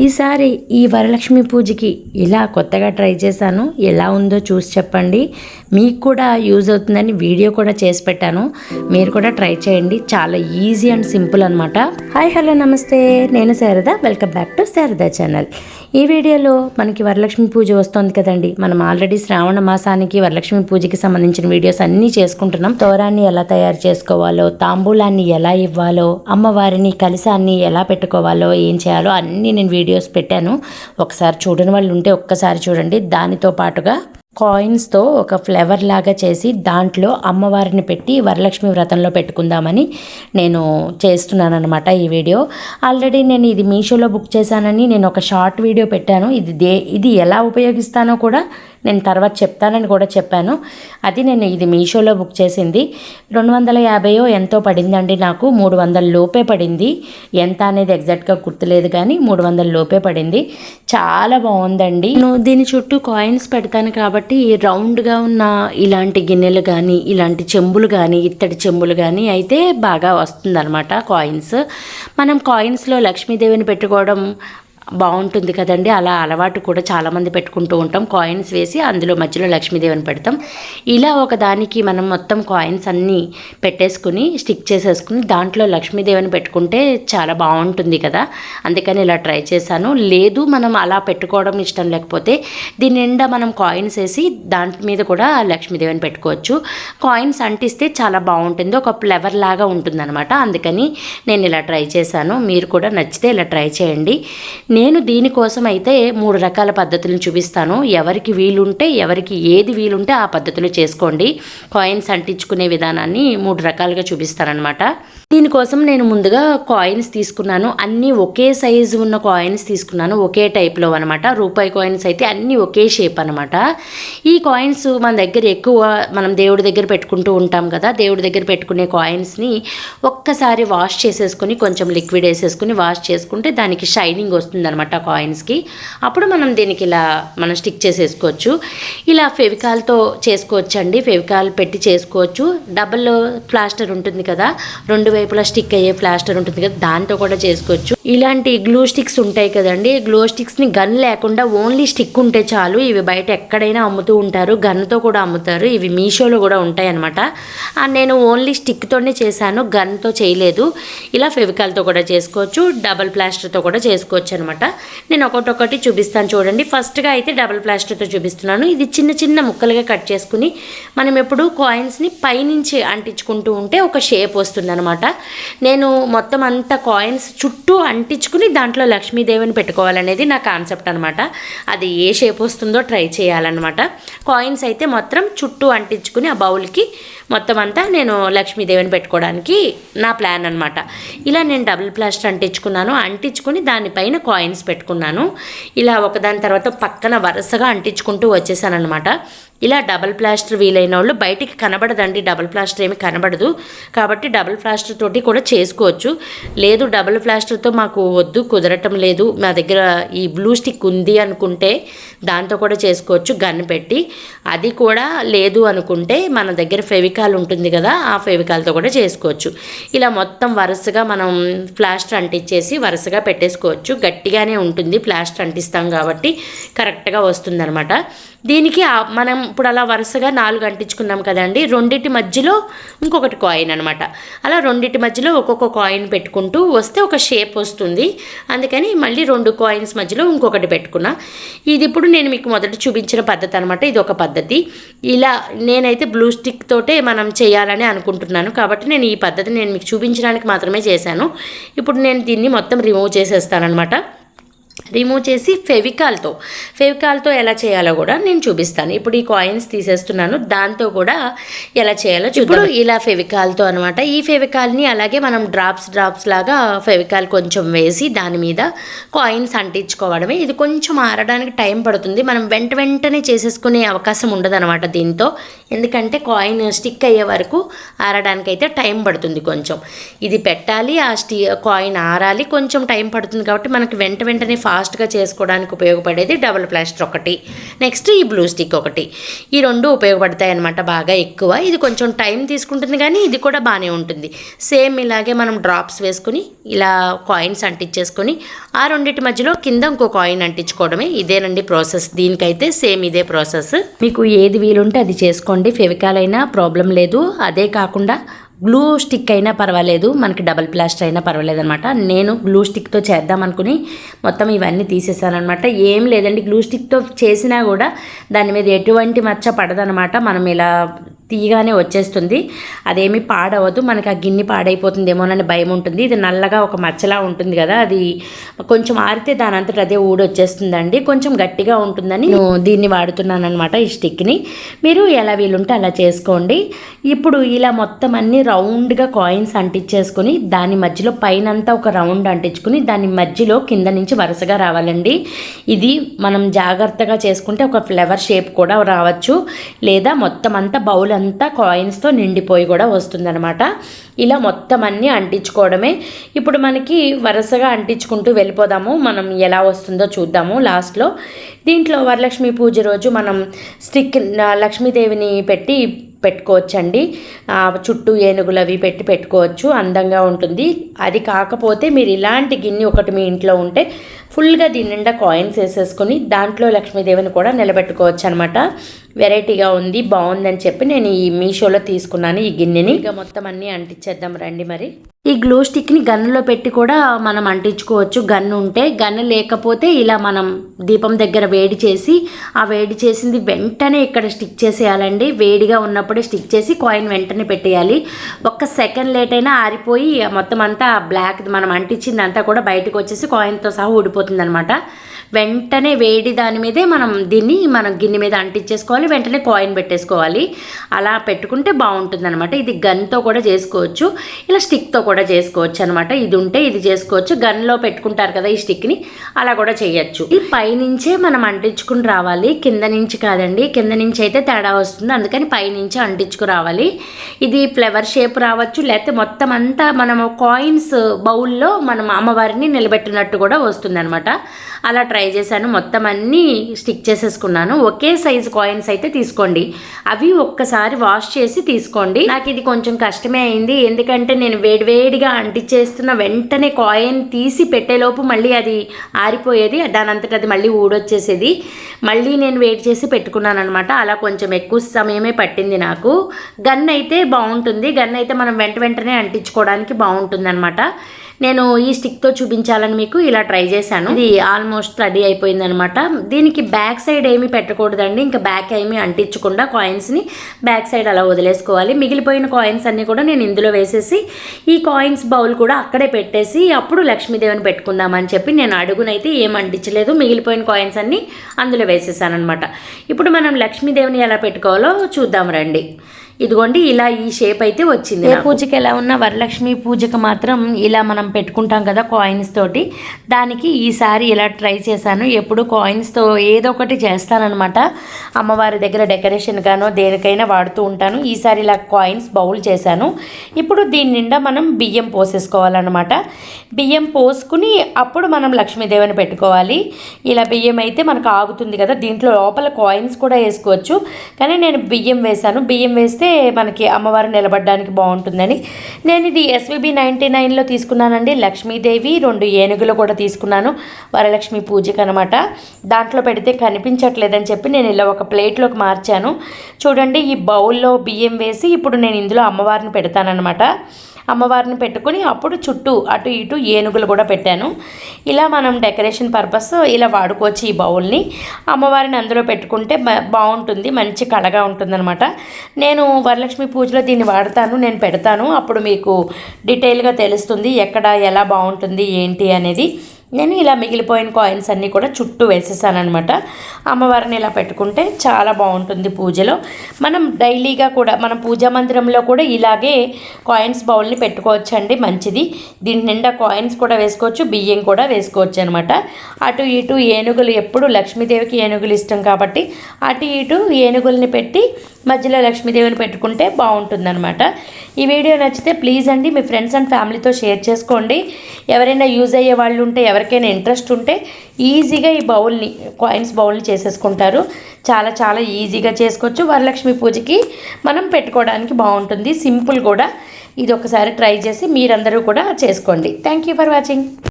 ఈసారి ఈ వరలక్ష్మి పూజకి ఇలా కొత్తగా ట్రై చేశాను. ఎలా ఉందో చూసి చెప్పండి. మీకు కూడా యూజ్ అవుతుందని వీడియో కూడా చేసి పెట్టాను. మీరు కూడా ట్రై చేయండి. చాలా ఈజీ అండ్ సింపుల్ అనమాట హాయ్ హలో నమస్తే. నేను Sharada. Welcome back to Sharada channel. ఈ వీడియోలో మనకి వరలక్ష్మి పూజ వస్తుంది కదండి. మనం ఆల్రెడీ శ్రావణ మాసానికి వరలక్ష్మి పూజకి సంబంధించిన వీడియోస్ అన్నీ చేసుకుంటున్నాం. తోరాన్ని ఎలా తయారు చేసుకోవాలో తాంబూలాన్ని ఎలా ఇవ్వాలో అమ్మవారిని కలిసాన్ని ఎలా పెట్టుకోవాలో ఏం చేయాలో అన్నీ నేను వీడియోస్ పెట్టాను. ఒకసారి చూడని వాళ్ళు ఉంటే ఒక్కసారి చూడండి. దానితో పాటుగా కాయిన్స్తో ఒక ఫ్లేవర్ లాగా చేసి దాంట్లో అమ్మవారిని పెట్టి వరలక్ష్మి వ్రతంలో పెట్టుకుందామని నేను చేస్తున్నాను అనమాట ఈ వీడియో. ఆల్రెడీ నేను ఇది మీషోలో బుక్ చేశానని నేను ఒక షార్ట్ వీడియో పెట్టాను. ఇది దే ఇది ఎలా ఉపయోగిస్తానో కూడా నేను తర్వాత చెప్తానని కూడా చెప్పాను. అది నేను ఇది మీషోలో బుక్ చేసింది. రెండు వందల యాభైయో ఎంతో పడిందండి నాకు. మూడు వందల లోపే పడింది. ఎంత అనేది ఎగ్జాక్ట్గా గుర్తులేదు కానీ మూడు వందల లోపే పడింది. చాలా బాగుందండి. నేను దీని చుట్టూ కాయిన్స్ పెడతాను కాబట్టి రౌండ్గా ఉన్న ఇలాంటి గిన్నెలు కానీ ఇలాంటి చెంబులు కానీ ఇత్తడి చెంబులు కానీ అయితే బాగా వస్తుందన్నమాట కాయిన్స్. మనం కాయిన్స్లో లక్ష్మీదేవిని పెట్టుకోవడం బాగుంటుంది కదండి. అలా అలవాటు కూడా చాలామంది పెట్టుకుంటూ ఉంటాం. కాయిన్స్ వేసి అందులో మధ్యలో లక్ష్మీదేవిని పెడతాం. ఇలా ఒక దానికి మనం మొత్తం కాయిన్స్ అన్నీ పెట్టేసుకుని స్టిక్ చేసేసుకుని దాంట్లో లక్ష్మీదేవిని పెట్టుకుంటే చాలా బాగుంటుంది కదా. అందుకని ఇలా ట్రై చేశాను. లేదు మనం అలా పెట్టుకోవడం ఇష్టం లేకపోతే దీని నిండా మనం కాయిన్స్ వేసి దాంట్ మీద కూడా లక్ష్మీదేవిని పెట్టుకోవచ్చు. కాయిన్స్ అంటిస్తే చాలా బాగుంటుంది. ఒక ఫ్లవర్ లాగా ఉంటుందన్నమాట. అందుకని నేను ఇలా ట్రై చేశాను. మీరు కూడా నచ్చితే ఇలా ట్రై చేయండి. నేను దీనికోసం అయితే మూడు రకాల పద్ధతులను చూపిస్తాను. ఎవరికి వీలుంటే ఎవరికి ఏది వీలుంటే ఆ పద్ధతులు చేసుకోండి. కాయిన్స్ అంటించుకునే విధానాన్ని మూడు రకాలుగా చూపిస్తానమాట దీనికోసం నేను ముందుగా కాయిన్స్ తీసుకున్నాను. అన్నీ ఒకే సైజు ఉన్న కాయిన్స్ తీసుకున్నాను. ఒకే టైప్లో అనమాట రూపాయి కాయిన్స్ అయితే అన్నీ ఒకే షేప్ అనమాట ఈ కాయిన్స్ మన దగ్గర ఎక్కువ మనం దేవుడి దగ్గర పెట్టుకుంటూ ఉంటాం కదా దేవుడి దగ్గర పెట్టుకునే కాయిన్స్ని ఒక్కసారి వాష్ చేసేసుకొని కొంచెం లిక్విడ్ వేసేసుకుని వాష్ చేసుకుంటే దానికి షైనింగ్ వస్తుంది అనమాట కాయిన్స్కి అప్పుడు మనం దీనికి ఇలా మనం స్టిక్ చేసేసుకోవచ్చు. ఇలా ఫెవికాల్తో చేసుకోవచ్చు అండి ఫెవికాల్ పెట్టి చేసుకోవచ్చు. డబల్ ప్లాస్టర్ ఉంటుంది కదా రెండు వైపులా స్టిక్ అయ్యే ప్లాస్టర్ ఉంటుంది కదా దాంతో కూడా చేసుకోవచ్చు. ఇలాంటి గ్లూ స్టిక్స్ ఉంటాయి కదండి. గ్లూ స్టిక్స్ని గన్ లేకుండా ఓన్లీ స్టిక్ ఉంటే చాలు. ఇవి బయట ఎక్కడైనా అమ్ముతూ ఉంటారు. గన్తో కూడా అమ్ముతారు. ఇవి మీషోలో కూడా ఉంటాయి అనమాట నేను ఓన్లీ స్టిక్తోనే చేశాను. గన్తో చేయలేదు. ఇలా ఫెవికాల్తో కూడా చేసుకోవచ్చు. డబల్ ప్లాస్టర్తో కూడా చేసుకోవచ్చు అనమాట నేను ఒకటొకటి చూపిస్తాను చూడండి. ఫస్ట్గా అయితే డబల్ ప్లాస్టర్తో చూపిస్తున్నాను. ఇది చిన్న చిన్న ముక్కలుగా కట్ చేసుకుని మనం ఎప్పుడు కాయిన్స్ని పైనుంచి అంటించుకుంటూ ఉంటే ఒక షేప్ వస్తుంది అనమాట. నేను మొత్తం అంతా కాయిన్స్ చుట్టూ అంటించుకుని దాంట్లో లక్ష్మీదేవిని పెట్టుకోవాలనేది నా కాన్సెప్ట్ అనమాట. అది ఏ షేప్ వస్తుందో ట్రై చేయాలన్నమాట. కాయిన్స్ అయితే మొత్తం చుట్టూ అంటించుకుని ఆ బౌల్కి మొత్తం అంతా నేను లక్ష్మీదేవిని పెట్టుకోవడానికి నా ప్లాన్ అనమాట. ఇలా నేను డబుల్ ప్లాస్టర్ అంటించుకున్నాను. అంటించుకుని దానిపైన కాయిన్స్ పెట్టుకున్నాను. ఇలా ఒకదాని తర్వాత పక్కన వరుసగా అంటించుకుంటూ వచ్చేసాను అనమాట ఇలా డబల్ ప్లాస్టర్ వీలైన వాళ్ళు బయటికి కనబడదండి. డబల్ ప్లాస్టర్ ఏమి కనబడదు. కాబట్టి డబల్ ప్లాస్టర్ తోటి కూడా చేసుకోవచ్చు. లేదు డబల్ ప్లాస్టర్తో మాకు వద్దు కుదరటం లేదు. మా దగ్గర ఈ బ్లూ స్టిక్ ఉంది అనుకుంటే దాంతో కూడా చేసుకోవచ్చు గన్ పెట్టి. అది కూడా లేదు అనుకుంటే మన దగ్గర ఫెవికాల్ ఉంటుంది కదా ఆ ఫెవికాల్తో కూడా చేసుకోవచ్చు. ఇలా మొత్తం వరుసగా మనం ప్లాస్టర్ అంటించేసి వరుసగా పెట్టేసుకోవచ్చు. గట్టిగానే ఉంటుంది ప్లాస్టర్ అంటిస్తాం కాబట్టి కరెక్ట్గా వస్తుందనమాట దీనికి మనం ఇప్పుడు అలా వరుసగా నాలుగు అంటించుకున్నాం కదండి రెండింటి మధ్యలో ఇంకొకటి కాయిన్ అనమాట అలా రెండింటి మధ్యలో ఒక్కొక్క కాయిన్ పెట్టుకుంటూ వస్తే ఒక షేప్ వస్తుంది. అందుకని మళ్ళీ రెండు కాయిన్స్ మధ్యలో ఇంకొకటి పెట్టుకున్నా. ఇది ఇప్పుడు నేను మీకు మొదట చూపించిన పద్ధతి అనమాట ఇది ఒక పద్ధతి. ఇలా నేనైతే బ్లూ స్టిక్ తోటే మనం చేయాలని అనుకుంటున్నాను. కాబట్టి నేను ఈ పద్ధతి నేను మీకు చూపించడానికి మాత్రమే చేశాను. ఇప్పుడు నేను దీన్ని మొత్తం రిమూవ్ చేసేస్తానమాట రిమూవ్ చేసి ఫెవికాల్తో ఫెవికాల్తో ఎలా చేయాలో కూడా నేను చూపిస్తాను. ఇప్పుడు ఈ కాయిన్స్ తీసేస్తున్నాను. దాంతో కూడా ఎలా చేయాలో చూద్దాం. ఇలా ఫెవికాల్తో అనమాట ఈ ఫెవికాల్ని అలాగే మనం డ్రాప్స్ డ్రాప్స్ లాగా ఫెవికాల్ కొంచెం వేసి దాని మీద కాయిన్స్ అంటించుకోవడమే. ఇది కొంచెం ఆరడానికి టైం పడుతుంది. మనం వెంట వెంటనే చేసేసుకునే అవకాశం ఉండదన్నమాట దీంతో. ఎందుకంటే కాయిన్ స్టిక్ అయ్యే వరకు ఆరడానికి అయితే టైం పడుతుంది కొంచెం. ఇది పెట్టాలి ఆ స్టీ కాయిన్ ఆరాలి. కొంచెం టైం పడుతుంది కాబట్టి మనకి వెంట వెంటనే ఫాస్ట్గా చేసుకోవడానికి ఉపయోగపడేది డబుల్ ప్లాస్టర్ ఒకటి. నెక్స్ట్ ఈ బ్లూ స్టిక్ ఒకటి. ఈ రెండు ఉపయోగపడతాయి అనమాట బాగా ఎక్కువ. ఇది కొంచెం టైం తీసుకుంటుంది కానీ ఇది కూడా బాగానే ఉంటుంది. సేమ్ ఇలాగే మనం డ్రాప్స్ వేసుకుని ఇలా కాయిన్స్ అంటించేసుకొని ఆ రెండింటి మధ్యలో కింద ఇంకో కాయిన్ అంటించుకోవడమే ఇదేనండి ప్రాసెస్. దీనికైతే సేమ్ ఇదే ప్రాసెస్. మీకు ఏది వీలుంటే అది చేసుకోండి. ఫెవికాల్ అయినా ప్రాబ్లం లేదు. అదే కాకుండా గ్లూ స్టిక్ అయినా పర్వాలేదు మనకి డబల్ ప్లాస్టర్ అయినా పర్వాలేదు అనమాట నేను గ్లూ స్టిక్తో చేద్దాం అనుకుని మొత్తం ఇవన్నీ తీసేసాను అనమాట ఏం లేదండి గ్లూ స్టిక్తో చేసినా కూడా దాని మీద ఎటువంటి మచ్చ పడదనమాట మనం ఇలా తీయగానే వచ్చేస్తుంది. అదేమి పాడవద్దు మనకి ఆ గిన్నె పాడైపోతుందేమోనని భయం ఉంటుంది. ఇది నల్లగా ఒక మచ్చలా ఉంటుంది కదా. అది కొంచెం ఆరితే దాని అంతట అదే ఊడొచ్చేస్తుందండి కొంచెం గట్టిగా ఉంటుందని నేను దీన్ని వాడుతున్నాను అనమాట ఈ స్టిక్ని. మీరు ఎలా వీలుంటే అలా చేసుకోండి. ఇప్పుడు ఇలా మొత్తం అన్ని రౌండ్గా కాయిన్స్ అంటించేసుకుని దాని మధ్యలో పైనంతా ఒక రౌండ్ అంటించుకుని దాని మధ్యలో కింద నుంచి వరుసగా రావాలండి. ఇది మనం జాగ్రత్తగా చేసుకుంటే ఒక ఫ్లవర్ షేప్ కూడా రావచ్చు. లేదా మొత్తం అంతా బౌల్ అంతా కాయిన్స్తో నిండిపోయి కూడా వస్తుందన్నమాట. ఇలా మొత్తం అన్నీ అంటించుకోవడమే. ఇప్పుడు మనకి వరుసగా అంటించుకుంటూ వెళ్ళిపోదాము. మనం ఎలా వస్తుందో చూద్దాము లాస్ట్లో దీంట్లో వరలక్ష్మి పూజ రోజు మనం స్టిక్ లక్ష్మీదేవిని పెట్టి పెట్టుకోవచ్చండి. చుట్టూ ఏనుగులు అవి పెట్టి పెట్టుకోవచ్చు అందంగా ఉంటుంది. అది కాకపోతే మీరు ఇలాంటి గిన్నె ఒకటి మీ ఇంట్లో ఉంటే ఫుల్గా దీని నిండా కాయిన్స్ వేసేసుకొని దాంట్లో లక్ష్మీదేవిని కూడా నిలబెట్టుకోవచ్చు అనమాట వెరైటీగా ఉంది బాగుందని చెప్పి నేను ఈ మీషోలో తీసుకున్నాను ఈ గిన్నెని. ఇక మొత్తం అన్నీ అంటించేద్దాం రండి మరి. ఈ గ్లూ స్టిక్ని గన్నులో పెట్టి కూడా మనం అంటించుకోవచ్చు. గన్ను ఉంటే గన్ను లేకపోతే ఇలా మనం దీపం దగ్గర వేడి చేసి ఆ వేడి చేసింది వెంటనే ఇక్కడ స్టిక్ చేసేయాలండి. వేడిగా ఉన్నప్పుడే స్టిక్ చేసి కాయిన్ వెంటనే పెట్టేయాలి. ఒక్క సెకండ్ లేట్ అయినా ఆరిపోయి మొత్తం అంతా బ్లాక్ మనం అంటించింది అంతా కూడా బయటకు వచ్చేసి కాయిన్తో సహా ఊడిపోతుంది అనమాట వెంటనే వేడి దాని మీదే మనం దీన్ని మనం గిన్నె మీద అంటించేసుకోవాలి వెంటనే కాయిన్ పెట్టేసుకోవాలి. అలా పెట్టుకుంటే బాగుంటుంది అనమాట ఇది గన్తో కూడా చేసుకోవచ్చు. ఇలా స్టిక్తో కూడా చేసుకోవచ్చు అనమాట ఇది ఉంటే ఇది చేసుకోవచ్చు. గన్లో పెట్టుకుంటారు కదా ఈ స్టిక్ని అలా కూడా చేయొచ్చు. ఈ పైనుంచే మనం అంటించుకుని రావాలి. కింద నుంచి కాదండి. కింద నుంచి అయితే తేడా వస్తుంది. అందుకని పైనుంచి అంటించుకు రావాలి. ఇది ఫ్లవర్ షేప్ రావచ్చు. లేకపోతే మొత్తం అంతా మనము కాయిన్స్ బౌల్లో మనం అమ్మవారిని నిలబెట్టినట్టు కూడా వస్తుంది అనమాట అలా ట్రై ట్రై చేశాను. మొత్తం అన్నీ స్టిక్ చేసేసుకున్నాను. ఒకే సైజు కాయిన్స్ అయితే తీసుకోండి. అవి ఒక్కసారి వాష్ చేసి తీసుకోండి. నాకు ఇది కొంచెం కష్టమే అయింది. ఎందుకంటే నేను వేడివేడిగా అంటించేస్తున్న వెంటనే కాయిన్ తీసి పెట్టేలోపు మళ్ళీ అది ఆరిపోయేది. దాని అది మళ్ళీ ఊడొచ్చేసేది. మళ్ళీ నేను వేడి చేసి పెట్టుకున్నాను అనమాట అలా కొంచెం ఎక్కువ సమయమే పట్టింది నాకు. గన్ అయితే బాగుంటుంది. గన్ అయితే మనం వెంట వెంటనే అంటించుకోవడానికి బాగుంటుంది అనమాట నేను ఈ స్టిక్తో చూపించాలని మీకు ఇలా ట్రై చేశాను. ఇది ఆల్మోస్ట్ రెడీ అయిపోయింది అనమాట దీనికి బ్యాక్ సైడ్ ఏమీ పెట్టకూడదండి. ఇంకా బ్యాక్ ఏమీ అంటించకుండా కాయిన్స్ని బ్యాక్ సైడ్ అలా వదిలేసుకోవాలి. మిగిలిపోయిన కాయిన్స్ అన్నీ కూడా నేను ఇందులో వేసేసి ఈ కాయిన్స్ బౌల్ కూడా అక్కడే పెట్టేసి అప్పుడు లక్ష్మీదేవిని పెట్టుకుందామని చెప్పి నేను అడుగునైతే ఏం అంటించలేదు. మిగిలిపోయిన కాయిన్స్ అన్నీ అందులో వేసేసాను అనమాట ఇప్పుడు మనం లక్ష్మీదేవిని ఎలా పెట్టుకోవాలో చూద్దాం రండి. ఇదిగోండి ఇలా ఈ షేప్ అయితే వచ్చింది ఏ పూజకి ఎలా ఉన్నా వరలక్ష్మి పూజకి మాత్రం ఇలా మనం పెట్టుకుంటాం కదా కాయిన్స్ తోటి. దానికి ఈసారి ఇలా ట్రై చేశాను. ఎప్పుడు కాయిన్స్తో ఏదో ఒకటి చేస్తానన్నమాట. అమ్మవారి దగ్గర డెకరేషన్ గానో దేనికైనా వాడుతూ ఉంటాను. ఈసారి ఇలా కాయిన్స్ బౌల్ చేశాను. ఇప్పుడు దీని నిండా మనం బియ్యం పోసేసుకోవాలన్నమాట. బియ్యం పోసుకుని అప్పుడు మనం లక్ష్మీదేవిని పెట్టుకోవాలి. ఇలా బియ్యం అయితే మనకు ఆగుతుంది కదా దీంట్లో లోపల కాయిన్స్ కూడా వేసుకోవచ్చు. కానీ నేను బియ్యం వేశాను. బియ్యం వేస్తే మనకి అమ్మవారు నిలబడడానికి బాగుంటుందని. నేను ఇది ఎస్విబి నైంటీ నైన్లో తీసుకున్నానండి. లక్ష్మీదేవి రెండు ఏనుగులు కూడా తీసుకున్నాను. వరలక్ష్మి పూజకి అనమాట దాంట్లో పెడితే కనిపించట్లేదని చెప్పి నేను ఇలా ఒక ప్లేట్లోకి మార్చాను. చూడండి ఈ బౌల్లో బియ్యం వేసి ఇప్పుడు నేను ఇందులో అమ్మవారిని పెడతానమాట అమ్మవారిని పెట్టుకుని అప్పుడు చుట్టూ అటు ఇటు ఏనుగులు కూడా పెట్టాను. ఇలా మనం డెకరేషన్ పర్పస్ ఇలా వాడుకోవచ్చు ఈ బౌల్ని. అమ్మవారిని అందులో పెట్టుకుంటే బాగుంటుంది మంచి కళగా ఉంటుందన్నమాట. నేను వరలక్ష్మి పూజలో దీన్ని వాడతాను నేను పెడతాను. అప్పుడు మీకు డీటెయిల్గా తెలుస్తుంది ఎక్కడ ఎలా బాగుంటుంది ఏంటి అనేది. నేను ఇలా మిగిలిపోయిన కాయిన్స్ అన్నీ కూడా చుట్టూ వేసేసాను అనమాట అమ్మవారిని ఇలా పెట్టుకుంటే చాలా బాగుంటుంది పూజలో. మనం డైలీగా కూడా మనం పూజా మందిరంలో కూడా ఇలాగే కాయిన్స్ బౌల్ని పెట్టుకోవచ్చండి మంచిది. దీని నిండా కాయిన్స్ కూడా వేసుకోవచ్చు బియ్యం కూడా వేసుకోవచ్చు అనమాట అటు ఇటు ఏనుగులు ఎప్పుడు లక్ష్మీదేవికి ఏనుగులు ఇష్టం కాబట్టి అటు ఇటు ఏనుగుల్ని పెట్టి మధ్యలో లక్ష్మీదేవిని పెట్టుకుంటే బాగుంటుందన్నమాట. ఈ వీడియో నచ్చితే ప్లీజ్ అండి మీ ఫ్రెండ్స్ అండ్ ఫ్యామిలీతో షేర్ చేసుకోండి. ఎవరైనా యూజ్ అయ్యే వాళ్ళు ఉంటే ఎవరికి ఎవరికైనా ఇంట్రెస్ట్ ఉంటే ఈజీగా ఈ బౌల్ని కాయిన్స్ బౌల్ని చేసేసుకుంటారు. చాలా చాలా ఈజీగా చేసుకోవచ్చు. వరలక్ష్మి పూజకి మనం పెట్టుకోవడానికి బాగుంటుంది. సింపుల్ కూడా. ఇది ఒకసారి ట్రై చేసి మీరందరూ కూడా చేసుకోండి. Thank you for watching